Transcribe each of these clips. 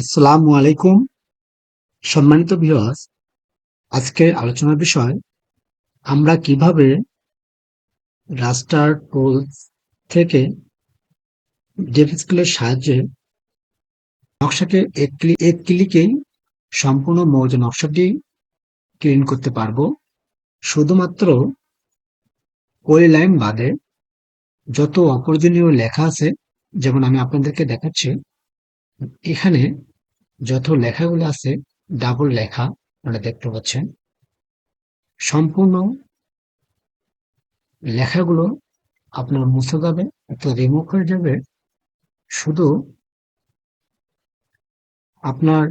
আসসালামু আলাইকুম। সম্মানিত ভিউয়ার্স আজকের আলোচনার বিষয়, আমরা কীভাবে রাস্টার টুলস থেকে ডেফিস্কুলের সাহায্যে নকশাকে এক এক ক্লিকেই সম্পূর্ণ মৌজা নকশাটি ক্লিন করতে পারব। শুধুমাত্র ওই লাইন বাদে যত অপ্রয়োজনীয় লেখা আছে, যেমন আমি আপনাদেরকে দেখাচ্ছি এখানে যত লেখাগুলো আছে ডাবল লেখা আপনারা দেখতে পাচ্ছেন। সম্পূর্ণ লেখাগুলো আপনার মুছে যাবে অর্থাৎ রিমুভ হয়ে যাবে শুধু আপনার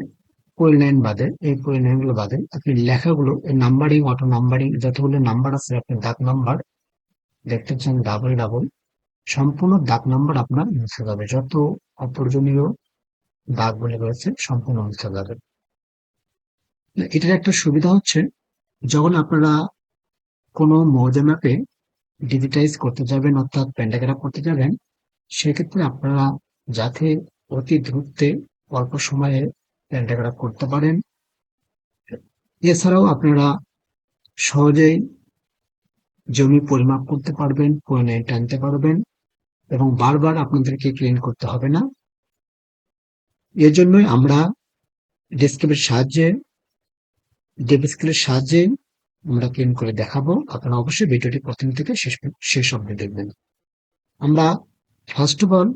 পয়েল লাইন বাদে, এই পয়েল লাইনগুলো বাদে, আপনি লেখাগুলো, এই নাম্বারিং অটো নাম্বারিং যতগুলো নাম্বার আছে আপনার দাগ নাম্বার দেখতে পাচ্ছেন ডাবল ডাবল সম্পূর্ণ দাগ নাম্বার আপনার মুছে যাবে। যত অপ্রয়োজনীয় দাগগুলি রয়েছে সম্পূর্ণ মুছে যাবে এটার একটা সুবিধা হচ্ছে, যখন আপনারা কোনো মৌজা ম্যাপে ডিজিটাইজ করতে যাবেন, অর্থাৎ প্যান্ডাগ্রাফ করতে যাবেন, সেক্ষেত্রে আপনারা যাতে অতি দ্রুতে অল্প সময়ে প্যান্ডাগ্রাফ করতে পারেন। এছাড়াও আপনারা সহজেই জমি পরিমাপ করতে পারবেন পরিণয় টানতে পারবেন, এবং বারবার আপনাদেরকে ক্লিন করতে হবে না। এর জন্যই আমরা ডেস্কের সাহায্যে ডেবিস্কেলের সাহায্যে আমরা ক্লিন করে দেখাবো। আপনারা অবশ্যই ভিডিওটি প্রথম থেকে শেষ শেষ অবধি দেখবেন। আমরা ফার্স্ট অফ অল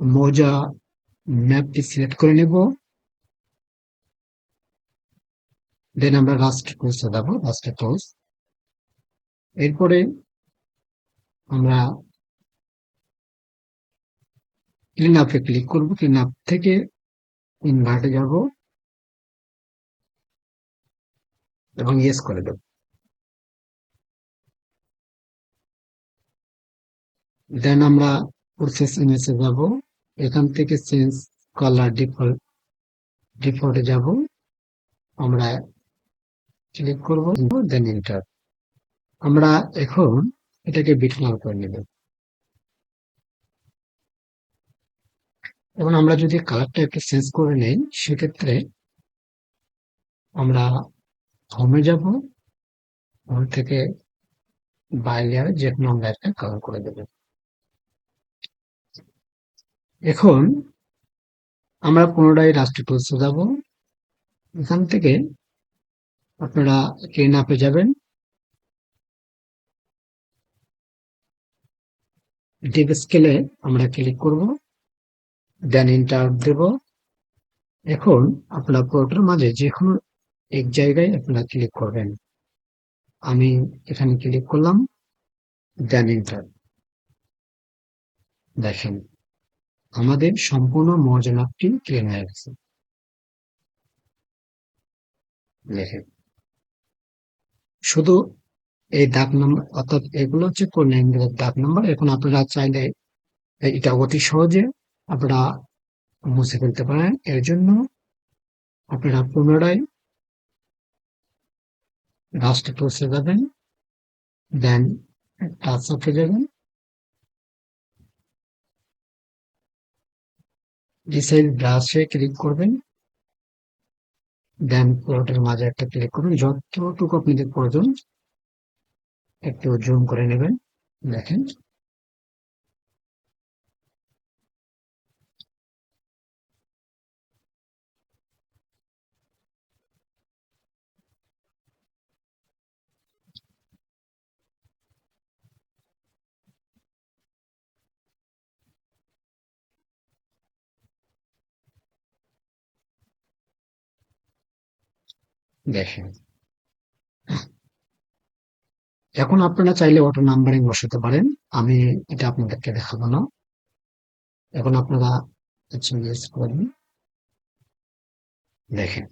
মৌজা ম্যাপটি সিলেক্ট করে নেব। দেন আমরা রাস্ট টুলসে যাব রাস্টার টুলস এরপরে আমরা ক্লিন আপে ক্লিক করব ক্লিন আপ থেকে ইনভার্টে যাব এবং ইয়েস করে দেব। দেন আমরা প্রসেস ইমেজে যাব, এখান থেকে চেঞ্জ কালার ডিফল্ট ডিফল্টে যাব, আমরা ক্লিক করব দেন এন্টার আমরা এখন এটাকে বিটমার করে নেব। এবং আমরা যদি কালারটা একটু চেঞ্জ করে নেই, সেক্ষেত্রে আমরা হোমে যাব হোম থেকে বাইরে যে কোনো আমরা একটা কালার করে দেব। এখন আমরা পুনরায় রাষ্ট্র টুলসে যাব। এখান থেকে আপনারা ক্লিন আপে যাবেন। ডিপ স্কেলে আমরা ক্লিক করব। দেন ইন্টার দেব। এখন আপনার পোর্টের মাঝে যে কোনো এক জায়গায় আপনারা ক্লিক করবেন। আমি এখানে ক্লিক করলাম দেন ইন্টার দেখেন, আমাদের সম্পূর্ণ মহাজনাপটি ক্লিন হয়ে গেছে। দেখেন, শুধু এই দাগ নাম্বার অর্থাৎ এগুলো হচ্ছে কোন দাগ নাম্বার এখন আপনারা চাইলে এটা অতি সহজে আপনারা মুছে ফেলতে পারেন। এর জন্য আপনারা পুনরায় রাস্টে টুলসে যাবেন। দেন টাচ আপে যাবেন ডিসাইড ব্রাশে ক্লিক করবেন। দেন প্লটের মাঝে একটা ক্লিক করবেন। যতটুকু আপনাদের প্রয়োজন একটু জুম করে নেবেন। দেখেন। দেখেন। এখন আপনারা চাইলে অটো নাম্বারিং বসাতে পারেন। আমি এটা আপনাদেরকে দেখাবো না। এখন আপনারা করেন। দেখেন,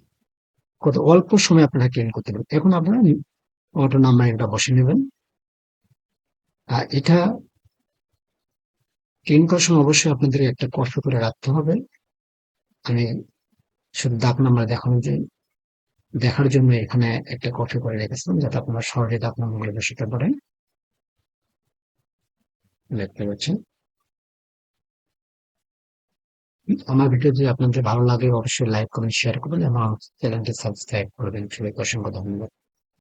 কত অল্প সময় আপনারা ক্লিন করতে পারেন এখন আপনারা অটো নাম্বারিংটা বসে নেবেন। আর এটা ক্লিন করার সময় অবশ্যই আপনাদের একটা কষ্ট করে রাখতে হবে। আমি শুধু দাগ নাম্বার দেখানো যে দেখার জন্য এখানে একটা কপি করে রেখেছিলাম, যাতে আপনারা সহজে আপনার নাম্বারগুলো বসাতে পারেন। দেখতে পাচ্ছেন। আমার ভিডিও যদি আপনাদের ভালো লাগে, অবশ্যই লাইক করবেন শেয়ার করবেন এবং চ্যানেলটি সাবস্ক্রাইব করবেন সবাইকে অসংখ্য ধন্যবাদ।